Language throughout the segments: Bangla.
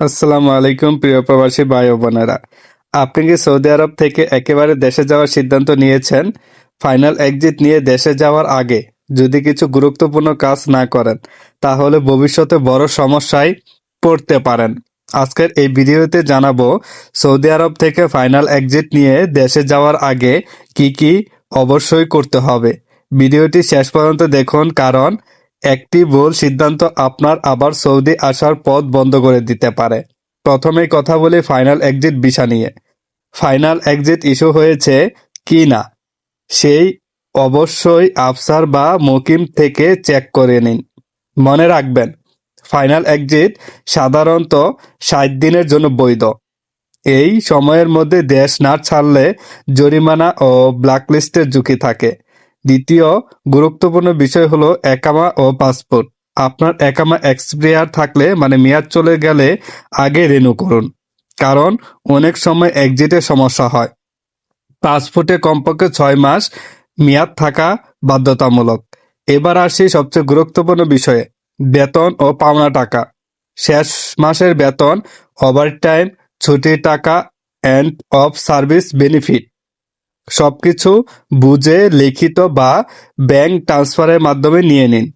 আসসালামু আলাইকুম, প্রিয় প্রবাসী ভাই বোনেরা। আপনি কি সৌদি আরব থেকে একেবারে দেশে যাওয়ার সিদ্ধান্ত নিয়েছেন। ফাইনাল এক্সিট নিয়ে দেশে যাওয়ার আগে যদি কিছু গুরুত্বপূর্ণ কাজ না করেন, তাহলে ভবিষ্যতে বড় সমস্যায় পড়তে পারেন। আজকের এই ভিডিওতে জানাব, সৌদি আরব থেকে ফাইনাল এক্সিট নিয়ে দেশে যাওয়ার আগে কি কি অবশ্যই করতে হবে। ভিডিওটি শেষ পর্যন্ত দেখুন, কারণ একটি ভুল সিদ্ধান্ত আপনার আবার সৌদি আসার পথ বন্ধ করে দিতে পারে। প্রথমে কথা বলি ফাইনাল এক্সিট ভিসা নিয়ে। ফাইনাল এক্সিট ইস্যু হয়েছে কি না? সেই অবশ্যই আফসার বা মুকিম থেকে চেক করে নিন। মনে রাখবেন, ফাইনাল এক্সিট সাধারণত ষাট দিনের জন্য বৈধ। এই সময়ের মধ্যে দেশ না ছাড়লে জরিমানা ও ব্ল্যাকলিস্টের ঝুঁকি থাকে। দ্বিতীয় গুরুত্বপূর্ণ বিষয় হলো একামা ও পাসপোর্ট। আপনার একামা এক্সপায়ার থাকলে মানে মেয়াদ চলে গেলে আগে রেনু করুন। কারণ অনেক সময় এক্সিটের সমস্যা হয়। পাসপোর্টে কমপক্ষে ছয় মাস মেয়াদ থাকা বাধ্যতামূলক। এবার আসি সবচেয়ে গুরুত্বপূর্ণ বিষয়ে, বেতন ও পাওনা টাকা। শেষ মাসের বেতন ওভারটাইম ছুটির টাকা এন্ড অফ সার্ভিস বেনিফিট সবকিছু বুঝে, লিখিত বা ব্যাংক ট্রান্সফারের মাধ্যমে নিয়ে নিন।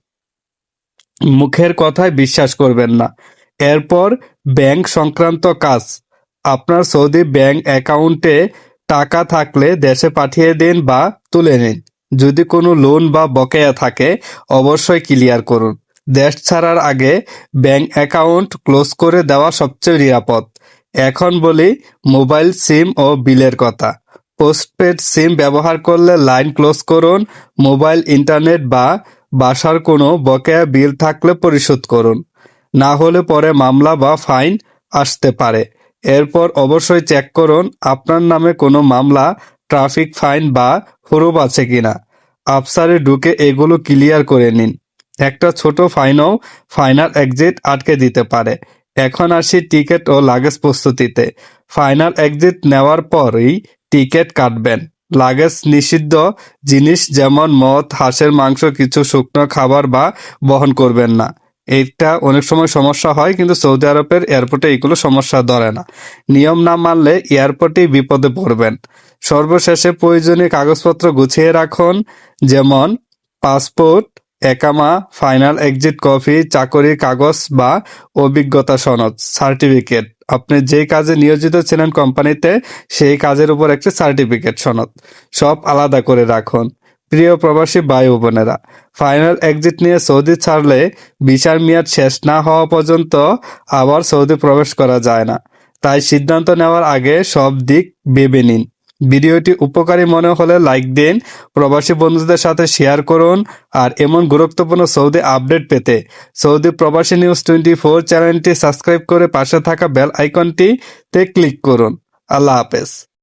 মুখের কথায় বিশ্বাস করবেন না। এরপর ব্যাংক সংক্রান্ত কাজ। আপনার সৌদি ব্যাংক অ্যাকাউন্টে টাকা থাকলে দেশে পাঠিয়ে দিন বা তুলে নিন। যদি কোনো লোন বা বকেয়া থাকে, অবশ্যই ক্লিয়ার করুন। দেশ ছাড়ার আগে ব্যাংক অ্যাকাউন্ট ক্লোজ করে দেওয়া সবচেয়ে নিরাপদ। এখন বলি মোবাইল সিম ও বিলের কথা। পোস্টপেড সিম ব্যবহার করলে লাইন ক্লোজ করুন মোবাইল ইন্টারনেট বা বাসার কোনো বকেয়া বিল থাকলে পরিশোধ করুন। না হলে পরে মামলা বা ফাইন আসতে পারে। এরপর অবশ্যই চেক করুন, আপনার নামে কোনো মামলা ট্রাফিক ফাইন বা হরুপ আছে কিনা। আফসারে ঢুকে এগুলো ক্লিয়ার করে নিন। একটা ছোট ফাইনও ফাইনাল এক্সিট আটকে দিতে পারে। এখন আসি টিকিট ও লাগেজ প্রস্তুতিতে। ফাইনাল এক্সিট নেওয়ার পরই টিকিট কাটবেন। লাগেজ নিষিদ্ধ জিনিস যেমন মদ, হাঁসের মাংস, কিছু শুকনো খাবার বা বহন করবেন না। এটা অনেক সময় সমস্যা হয়, কিন্তু সৌদি আরবের এয়ারপোর্টে এগুলো সমস্যা ধরে না। নিয়ম না মানলে এয়ারপোর্টেই বিপদে পড়বেন। সর্বশেষে প্রয়োজনীয় কাগজপত্র গুছিয়ে রাখুন, যেমন পাসপোর্ট, একামা, ফাইনাল এক্সিট কপি, চাকরির কাগজ বা অভিজ্ঞতা সনদ, সার্টিফিকেট। আপনি যে কাজে নিয়োজিত ছিলেন কোম্পানিতে, সেই কাজের উপর একটি সার্টিফিকেট সনদ। সব আলাদা করে রাখুন। প্রিয় প্রবাসী ভাই বোনেরা, ফাইনাল এক্সিট নিয়ে সৌদি ছাড়লে ভিসার মেয়াদ শেষ না হওয়া পর্যন্ত আবার সৌদি প্রবেশ করা যায় না। তাই সিদ্ধান্ত নেওয়ার আগে সব দিক ভেবে নিন। ভিডিওটি উপকারী মনে হলে লাইক দিন, প্রবাসী বন্ধুদের সাথে শেয়ার করুন আর এমন গুরুত্বপূর্ণ সৌদি আপডেট পেতে সৌদি প্রবাসী নিউজ টোয়েন্টি ফোর চ্যানেলটি সাবস্ক্রাইব করে পাশে থাকা বেল আইকনটিতে ক্লিক করুন। আল্লাহ হাফেজ।